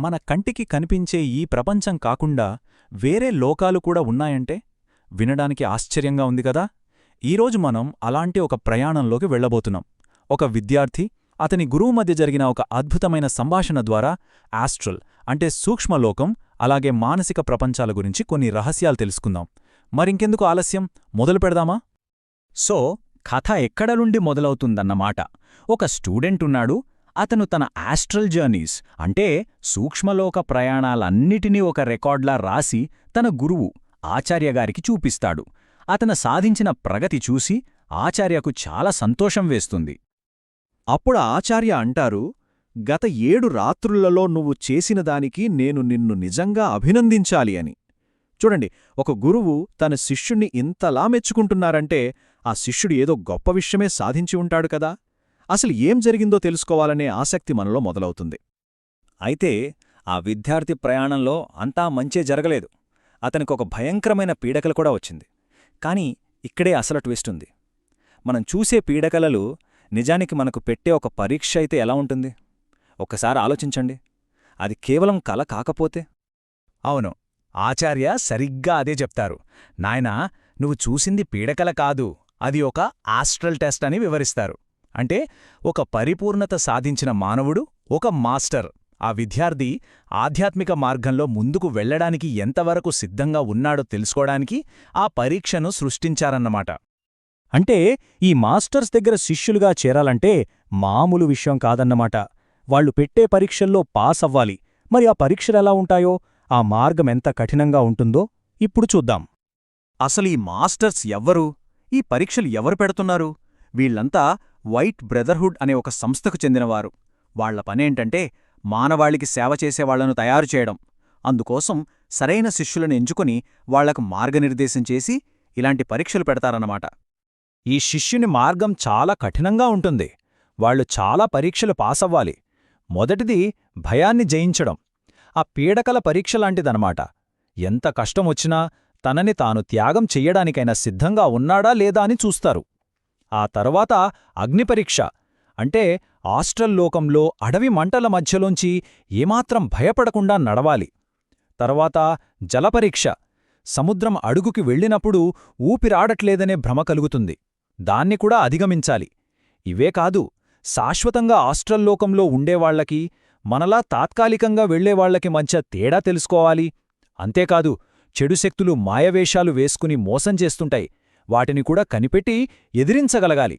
మన కంటికి కనిపించే ఈ ప్రపంచం కాకుండా వేరే లోకాలు కూడా ఉన్నాయంటే వినడానికి ఆశ్చర్యంగా ఉంది కదా? ఈరోజు మనం అలాంటి ఒక ప్రయాణంలోకి వెళ్ళబోతున్నాం. ఒక విద్యార్థి అతని గురువు మధ్య జరిగిన ఒక అద్భుతమైన సంభాషణ ద్వారా ఆస్ట్రల్ అంటే సూక్ష్మలోకం అలాగే మానసిక ప్రపంచాల గురించి కొన్ని రహస్యాలు తెలుసుకుందాం. మరింకెందుకు ఆలస్యం? మొదలు పెడదామా? సో కథ ఎక్కడ నుండి మొదలవుతుందన్నమాట. ఒక స్టూడెంట్ ఉన్నాడు అతను తన ఆస్ట్రల్ జర్నీస్ అంటే సూక్ష్మలోక ప్రయాణాలన్నిటినీ ఒక రికార్డ్లా రాసి తన గురువు ఆచార్యగారికి చూపిస్తాడు. అతను సాధించిన ప్రగతి చూసి ఆచార్యకు చాలా సంతోషం వేస్తుంది. అప్పుడు ఆచార్య అంటారు గత ఏడు రాత్రులలో నువ్వు చేసిన దానికి నేను నిన్ను నిజంగా అభినందించాలి అని. చూడండి ఒక గురువు తన శిష్యుణ్ణి ఇంతలా మెచ్చుకుంటున్నారంటే ఆ శిష్యుడు ఏదో గొప్ప విషయమే సాధించి ఉంటాడు కదా. అసలు ఏం జరిగిందో తెలుసుకోవాలనే ఆసక్తి మనలో మొదలవుతుంది. అయితే ఆ విద్యార్థి ప్రయాణంలో అంతా మంచే జరగలేదు. అతనికొక భయంకరమైన పీడకలు కూడా వచ్చింది. కాని ఇక్కడే అసలు ట్విస్ట్ ఉంది. మనం చూసే పీడకలలు నిజానికి మనకు పెట్టే ఒక పరీక్ష అయితే ఎలా ఉంటుంది? ఒక్కసారి ఆలోచించండి. అది కేవలం కల కాకపోతే? అవును. ఆచార్య సరిగ్గా అదే చెప్తారు. నాయనా నువ్వు చూసింది పీడకల కాదు. అది ఒక ఆస్ట్రల్ టెస్ట్ అని వివరిస్తారు. అంటే ఒక పరిపూర్ణత సాధించిన మానవుడు ఒక మాస్టర్. ఆ విద్యార్థి ఆధ్యాత్మిక మార్గంలో ముందుకు వెళ్ళడానికి ఎంతవరకు సిద్ధంగా ఉన్నాడో తెలుసుకోవడానికి ఆ పరీక్షను సృష్టించారన్నమాట. అంటే ఈ మాస్టర్స్ దగ్గర శిష్యులుగా చేరాలంటే మామూలు విషయం కాదన్నమాట. వాళ్ళు పెట్టే పరీక్షల్లో పాస్ అవ్వాలి. మరి ఆ పరీక్షలెలా ఉంటాయో ఆ మార్గం ఎంత కఠినంగా ఉంటుందో ఇప్పుడు చూద్దాం. అసలు ఈ మాస్టర్స్ ఎవ్వరు? ఈ పరీక్షలు ఎవరు పెడుతున్నారు? వీళ్ళంతా వైట్ బ్రదర్హుడ్ అనే ఒక సంస్థకు చెందినవారు. వాళ్ళ పనేంటంటే మానవాళికి సేవ చేసేవాళ్ళను తయారు చేయడం. అందుకోసం సరైన శిష్యులను ఎంచుకుని వాళ్ళకు మార్గనిర్దేశం చేసి ఇలాంటి పరీక్షలు పెడతారన్నమాట. ఈ శిష్యుని మార్గం చాలా కఠినంగా ఉంటుంది. వాళ్ళు చాలా పరీక్షలు పాసవ్వాలి. మొదటిది భయాన్ని జయించడం. ఆ పీడకల పరీక్షలాంటిదనమాట ఎంత కష్టమొచ్చినా తనని తాను త్యాగం చెయ్యడానికైనా సిద్ధంగా ఉన్నాడా లేదా అని చూస్తారు. ఆ తర్వాత అగ్నిపరీక్ష అంటే ఆస్ట్రల్లోకంలో అడవి మంటల మధ్యలోంచి ఏమాత్రం భయపడకుండా నడవాలి. తర్వాత జలపరీక్ష సముద్రం అడుగుకి వెళ్ళినప్పుడు ఊపిరాడట్లేదనే భ్రమ కలుగుతుంది. దాన్ని కూడా అధిగమించాలి. ఇవే కాదు శాశ్వతంగా ఆస్ట్రల్లోకంలో ఉండేవాళ్ళకి మనలా తాత్కాలికంగా వెళ్ళేవాళ్ళకి మధ్య తేడా తెలుసుకోవాలి. అంతేకాదు చెడు శక్తులు మాయవేషాలు వేసుకుని మోసం చేస్తుంటాయి. వాటిని కూడా కనిపెట్టి ఎదిరించగలగాలి.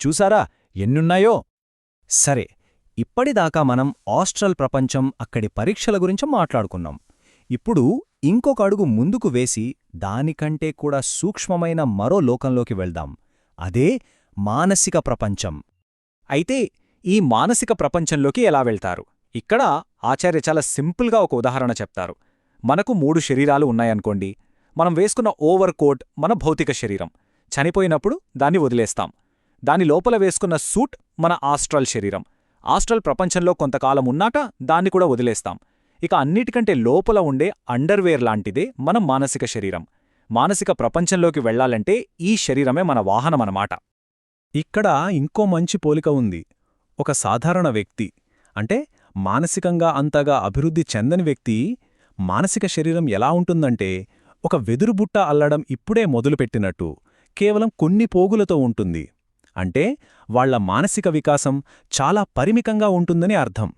చూసారా ఎన్నున్నాయో? సరే ఇప్పటిదాకా మనం ఆస్ట్రల్ ప్రపంచం అక్కడి పరీక్షల గురించి మాట్లాడుకున్నాం. ఇప్పుడు ఇంకొక అడుగు ముందుకు వేసి దానికంటే కూడా సూక్ష్మమైన మరో లోకంలోకి వెళ్దాం. అదే మానసిక ప్రపంచం. అయితే ఈ మానసిక ప్రపంచంలోకి ఎలా వెళ్తారు? ఇక్కడ ఆచార్య చాలా సింపుల్గా ఒక ఉదాహరణ చెప్తారు. మనకు మూడు శరీరాలు ఉన్నాయనుకోండి. మనం వేసుకున్న ఓవర్ కోట్ మన భౌతిక శరీరం. చనిపోయినప్పుడు దాన్ని వదిలేస్తాం. దాని లోపల వేసుకున్న సూట్ మన ఆస్ట్రల్ శరీరం. ఆస్ట్రల్ ప్రపంచంలో కొంతకాలం ఉన్నాక దాన్ని కూడా వదిలేస్తాం. ఇక అన్నిటికంటే లోపల ఉండే అండర్వేర్ లాంటిదే మన మానసిక శరీరం. మానసిక ప్రపంచంలోకి వెళ్ళాలంటే ఈ శరీరమే మన వాహనమనమాట ఇక్కడ ఇంకో మంచి పోలిక ఉంది. ఒక సాధారణ వ్యక్తి అంటే మానసికంగా అంతగా అభివృద్ధి చెందని వ్యక్తి మానసిక శరీరం ఎలా ఉంటుందంటే ఒక వెదురుబుట్ట అల్లడం ఇప్పుడే మొదలుపెట్టినట్టు కేవలం కొన్ని పోగులతో ఉంటుంది. అంటే వాళ్ళ మానసిక వికాసం చాలా పరిమికంగా ఉంటుందని అర్థం.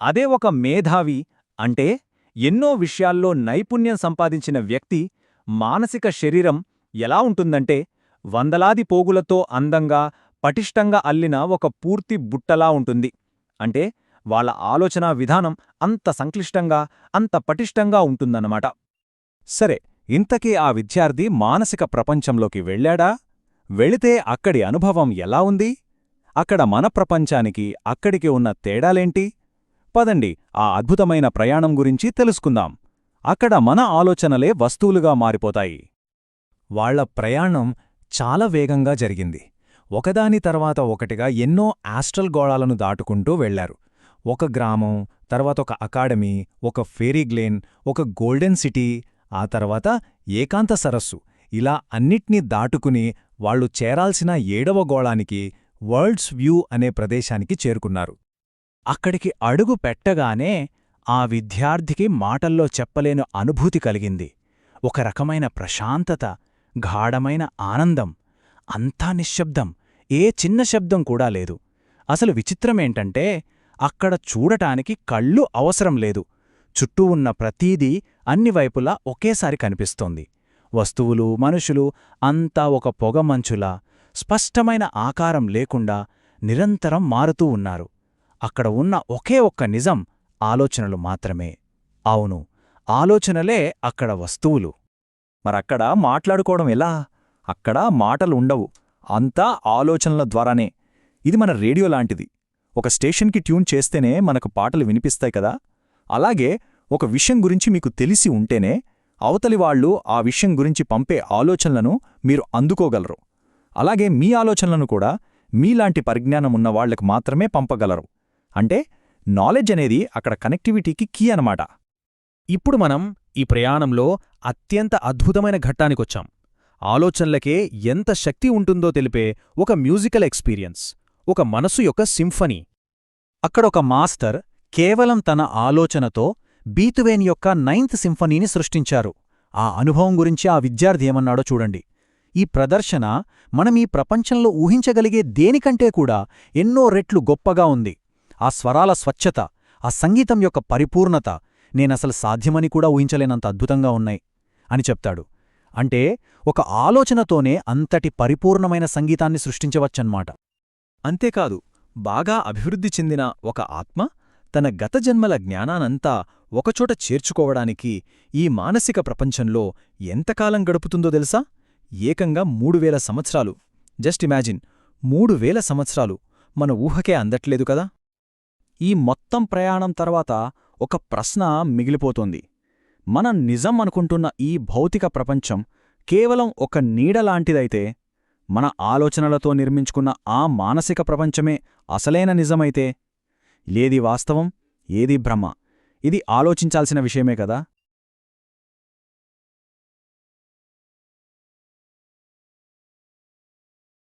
అదే ఒక మేధావి అంటే ఎన్నో విషయాల్లో నైపుణ్యం సంపాదించిన వ్యక్తి మానసిక శరీరం ఎలా ఉంటుందంటే వందలాది పోగులతో అందంగా పటిష్టంగా అల్లిన ఒక పూర్తి బుట్టలా ఉంటుంది. అంటే వాళ్ళ ఆలోచనా విధానం అంత సంక్లిష్టంగా అంత పటిష్టంగా ఉంటుందన్నమాట. సరే ఇంతకీ ఆ విద్యార్థి మానసిక ప్రపంచంలోకి వెళ్ళాడా? వెళితే అక్కడి అనుభవం ఎలా ఉంది? అక్కడ మన ప్రపంచానికి అక్కడికి ఉన్న తేడాలేంటి? పదండి ఆ అద్భుతమైన ప్రయాణం గురించి తెలుసుకుందాం. అక్కడ మన ఆలోచనలే వస్తువులుగా మారిపోతాయి. వాళ్ళ ప్రయాణం చాలా వేగంగా జరిగింది. ఒకదాని తర్వాత ఒకటిగా ఎన్నో ఆస్ట్రల్ గోళాలను దాటుకుంటూ వెళ్ళారు ఒక గ్రామం తర్వాత ఒక అకాడమీ ఒక ఫేరీగ్లేన్ ఒక గోల్డెన్ సిటీ ఆ తర్వాత ఏకాంత సరస్సు. ఇలా అన్నిట్నీ దాటుకుని వాళ్ళు చేరాల్సిన ఏడవ గోళానికి వరల్డ్స్ వ్యూ అనే ప్రదేశానికి చేరుకున్నారు. అక్కడికి అడుగు పెట్టగానే ఆ విద్యార్థికి మాటల్లో చెప్పలేని అనుభూతి కలిగింది. ఒక రకమైన ప్రశాంతత గాఢమైన ఆనందం అంతా నిశ్శబ్దం ఏ చిన్న శబ్దం కూడా లేదు. అసలు విచిత్రమేంటంటే అక్కడ చూడటానికి కళ్ళు అవసరం లేదు. చుట్టూ ఉన్న ప్రతీదీ అన్ని వైపులా ఒకేసారి కనిపిస్తోంది. వస్తువులు మనుషులు అంతా ఒక పొగమంచులా స్పష్టమైన ఆకారం లేకుండా నిరంతరం మారుతూ ఉన్నారు. అక్కడ ఉన్న ఒకే ఒక్క నిజం ఆలోచనలు మాత్రమే. అవును ఆలోచనలే అక్కడ వస్తువులు. మరక్కడ మాట్లాడుకోవడం ఎలా? అక్కడ మాటలు ఉండవు అంతా ఆలోచనల ద్వారానే. ఇది మన రేడియో లాంటిది. ఒక స్టేషన్కి ట్యూన్ చేస్తేనే మనకు పాటలు వినిపిస్తాయి కదా? అలాగే ఒక విషయం గురించి మీకు తెలిసి ఉంటేనే అవతలి వాళ్ళు ఆ విషయం గురించి పంపే ఆలోచనలను మీరు అందుకోగలరు. అలాగే మీ ఆలోచనలను కూడా మీలాంటి పరిజ్ఞానం ఉన్న వాళ్ళకు మాత్రమే పంపగలరు. అంటే నాలెడ్జ్ అనేది అక్కడ కనెక్టివిటీకి కీ అనమాట ఇప్పుడు మనం ఈ ప్రయాణంలో అత్యంత అద్భుతమైన ఘట్టానికొచ్చాం ఆలోచనలకే ఎంత శక్తి ఉంటుందో తెలిపే ఒక మ్యూజికల్ ఎక్స్పీరియన్స్ ఒక మనసు యొక్క సింఫనీ. అక్కడొక మాస్టర్ కేవలం తన ఆలోచనతో బీతువేన్ యొక్క నైన్త్ సింఫనీని సృష్టించారు. ఆ అనుభవం గురించి ఆ విద్యార్థి ఏమన్నాడో చూడండి. ఈ ప్రదర్శన మనం ఈ ప్రపంచంలో ఊహించగలిగే దేనికంటే కూడా ఎన్నో రెట్లు గొప్పగా ఉంది. ఆ స్వరాల స్వచ్ఛత ఆ సంగీతం యొక్క పరిపూర్ణత నేనసలు సాధ్యమని కూడా ఊహించలేనంత అద్భుతంగా ఉన్నాయి అని చెప్తాడు. అంటే ఒక ఆలోచనతోనే అంతటి పరిపూర్ణమైన సంగీతాన్ని సృష్టించవచ్చన్మాట అంతేకాదు బాగా అభివృద్ధి చెందిన ఒక ఆత్మ తన గత జన్మల జ్ఞానానంతా ఒకచోట చేర్చుకోవడానికి ఈ మానసిక ప్రపంచంలో ఎంతకాలం గడుపుతుందో తెలుసా? ఏకంగా మూడు వేల సంవత్సరాలు. జస్ట్ ఇమాజిన్ మూడు వేల సంవత్సరాలు. మన ఊహకే అందట్లేదు కదా? ఈ మొత్తం ప్రయాణం తర్వాత ఒక ప్రశ్న మిగిలిపోతోంది. మనం నిజం అనుకుంటున్న ఈ భౌతిక ప్రపంచం కేవలం ఒక నీడలాంటిదైతే మన ఆలోచనలతో నిర్మించుకున్న ఆ మానసిక ప్రపంచమే అసలైన నిజమైతే లేది వాస్తవం ఏది భ్రమ ఇది ఆలోచించాల్సిన విషయమే కదా?